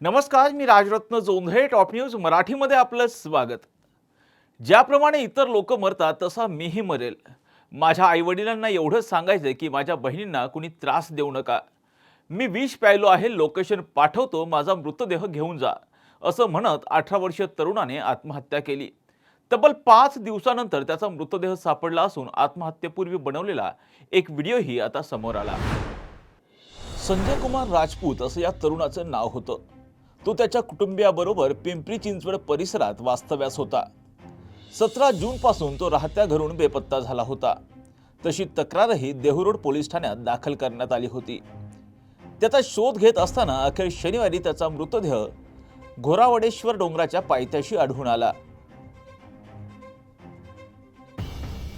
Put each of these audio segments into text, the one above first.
नमस्कार मी Rajratna Jondhale top news मराठीमध्ये आपलं स्वागत. ज्याप्रमाणे इतर लोक मरतात तसा मीही मरेल. माझ्या आईवडिलांना एवढंच सांगायचं की माझ्या बहिणींना कुणी त्रास देऊ नका. मी विष प्यायलो आहे लोकेशन पाठवतो माझा मृतदेह घेऊन जा असं म्हणत अठरा वर्षीय तरुणाने आत्महत्या केली. तब्बल पाच दिवसानंतर त्याचा मृतदेह सापडला असून आत्महत्येपूर्वी बनवलेला एक व्हिडिओही आता समोर आला. संजय कुमार राजपूत असं या तरुणाचं नाव होतं. तो त्याच्या कुटुंबियाबरोबर पिंपरी चिंचवड परिसरात वास्तव्यास होता. सतरा जूनपासून तो राहत्या घरून बेपत्ता झाला होता. तशी तक्रारही देहूरोड पोलीस ठाण्यात दाखल करण्यात आली होती. त्याचा शोध घेत असताना अखेर शनिवारी त्याचा मृतदेह घोरावडेश्वर डोंगराच्या पायथ्याशी आढळून आला.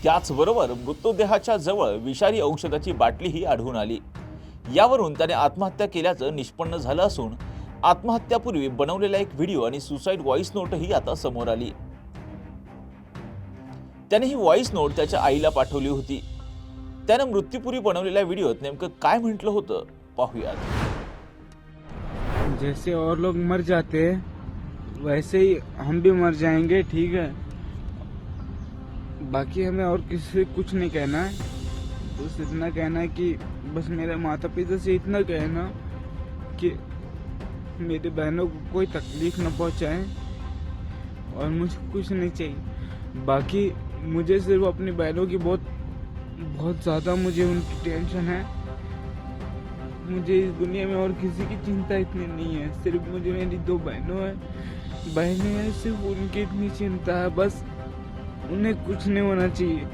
त्याचबरोबर मृतदेहाच्या जवळ विषारी औषधाची बाटलीही आढळून आली. यावरून त्याने आत्महत्या केल्याचं निष्पन्न झालं असून आत्महत्यापूर्वी बनवलेला एक व्हिडिओ आणि सुसाईड व्हॉइस नोटही आता समोर आली. त्याने ही व्हॉइस नोट त्याच्या आईला पाठवली होती. त्यानं मृत्यूपूर्वी बनवलेल्या व्हिडिओत नेमकं काय म्हटलं होतं पाहूयात. जैसे और लोग मर जाते वैसे ही हम भी मर जाएंगे ठीक है? बाकी हमें और किसी कुछ नहीं कहना है। बस इतना कहना है कि बस मेरे माता पिता से इतना कहना कि मेरी बहनों को कोई तकलीफ़ न पहुंचाएँ और मुझे कुछ नहीं चाहिए। बाकी मुझे सिर्फ़ अपनी बहनों की बहुत बहुत ज़्यादा मुझे उनकी टेंशन है। मुझे इस दुनिया में और किसी की चिंता इतनी नहीं है। सिर्फ़ मुझे मेरी दो बहनों हैं। बहनें हैं, सिर्फ़ उनकी इतनी चिंता है। बस उन्हें कुछ नहीं होना चाहिए।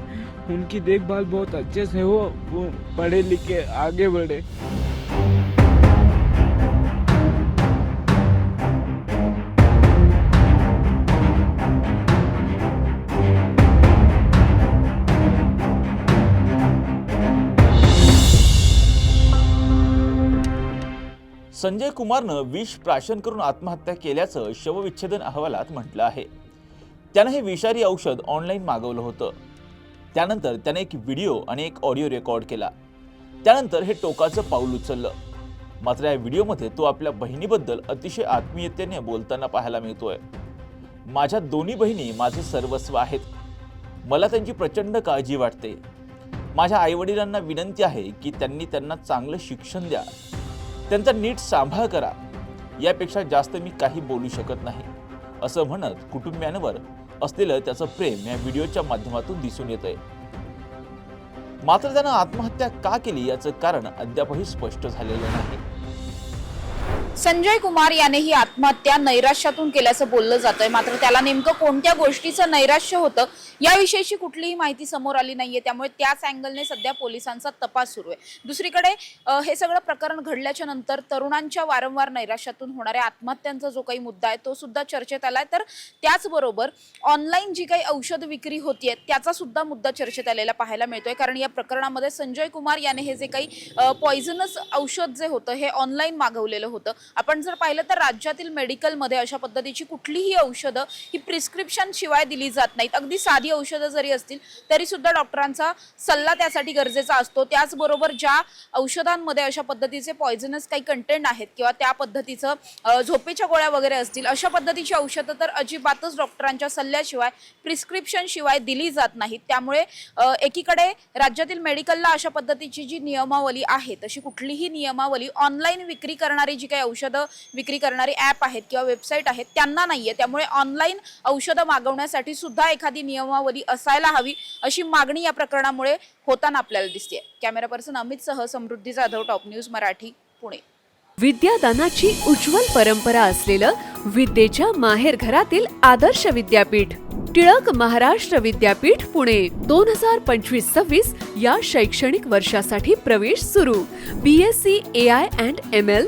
उनकी देखभाल बहुत अच्छे से हो, वो पढ़े लिखे आगे बढ़े। संजय कुमारनं विष प्राशन करून आत्महत्या केल्याचं शवविच्छेदन अहवालात म्हटलं आहे. त्यानं हे विषारी औषध ऑनलाईन मागवलं होतं. त्यानंतर त्याने एक व्हिडिओ आणि एक ऑडिओ रेकॉर्ड केला. त्यानंतर हे टोकाचं पाऊल उचललं. मात्र या व्हिडिओमध्ये तो आपल्या बहिणीबद्दल अतिशय आत्मीयतेने बोलताना पाहायला मिळतोय. माझ्या दोन्ही बहिणी माझे सर्वस्व आहेत. मला त्यांची प्रचंड काळजी वाटते. माझ्या आईवडिलांना विनंती आहे की त्यांनी त्यांना चांगलं शिक्षण द्या. त्यांचा नीट सांभाळ करा. यापेक्षा जास्त मी काही बोलू शकत नाही. असं म्हणत कुटुंबियांवर असलेलं त्याचं प्रेम या व्हिडिओच्या माध्यमातून दिसून येत आहे मात्र त्यानं आत्महत्या का केली याचं कारण अद्यापही स्पष्ट झालेलं नाही. संजय कुमार याने ही आत्महत्या नैराश्यातून केल्याचं बोललं जातंय. मात्र त्याला नेमकं कोणत्या गोष्टीचं नैराश्य होतं याविषयीची कुठलीही माहिती समोर आली नाहीये. त्यामुळे त्याच अँगलने सध्या पोलिसांचा तपास सुरू आहे. दुसरीकडे हे सगळं प्रकरण घडल्याच्या नंतर तरुणांच्या वारंवार नैराश्यातून होणाऱ्या आत्महत्यांचा जो काही मुद्दा आहे तो सुद्धा चर्चेत आलाय. तर त्याचबरोबर ऑनलाईन जी काही औषध विक्री होतीये त्याचा सुद्धा मुद्दा चर्चेत आलेला पाहायला मिळतोय. कारण या प्रकरणामध्ये संजय कुमार याने हे जे काही पॉइझनस औषध जे होतं हे ऑनलाईन मागवलेलं होतं. आपण जर पाहिलं तर राज्यातील मेडिकलमध्ये अशा पद्धतीची कुठलीही औषधं ही प्रिस्क्रिप्शन शिवाय दिली जात नाहीत. अगदी साधी औषधं जरी असतील तरी सुद्धा डॉक्टरांचा सल्ला त्यासाठी गरजेचा असतो. त्याचबरोबर ज्या औषधांमध्ये अशा पद्धतीचे पॉयझनस काही कंटेंट आहेत किंवा त्या पद्धतीचं झोपेच्या गोळ्या वगैरे असतील अशा पद्धतीची औषधं तर अजिबातच डॉक्टरांच्या सल्ल्याशिवाय प्रिस्क्रिप्शन शिवाय दिली जात नाहीत. त्यामुळे एकीकडे राज्यातील मेडिकलला अशा पद्धतीची जी नियमावली आहे तशी कुठलीही नियमावली ऑनलाईन विक्री करणारी जी काही औषधं विक्री करणारी ॲप आहेत किंवा वेबसाईट आहेत त्यांना नाहीये. त्यामुळे ऑनलाईन औषधं मागवण्यासाठी सुद्धा एखादी नियमावली असायला हवी अशी मागणी या प्रकरणामुळे होताना आपल्याला दिसते कॅमेरा पर्सन अमित सह समृद्धी जाधव टॉप न्यूज मराठी पुणे. विद्यादानाची उज्ज्वल परंपरा असलेलं विद्येच्या माहेर घरातील आदर्श विद्यापीठ टिळक महाराष्ट्र विद्यापीठ पुणे. दोन हजार पंचवीस सव्वीस या शैक्षणिक वर्षासाठी प्रवेश सुरू. B S C A I and M L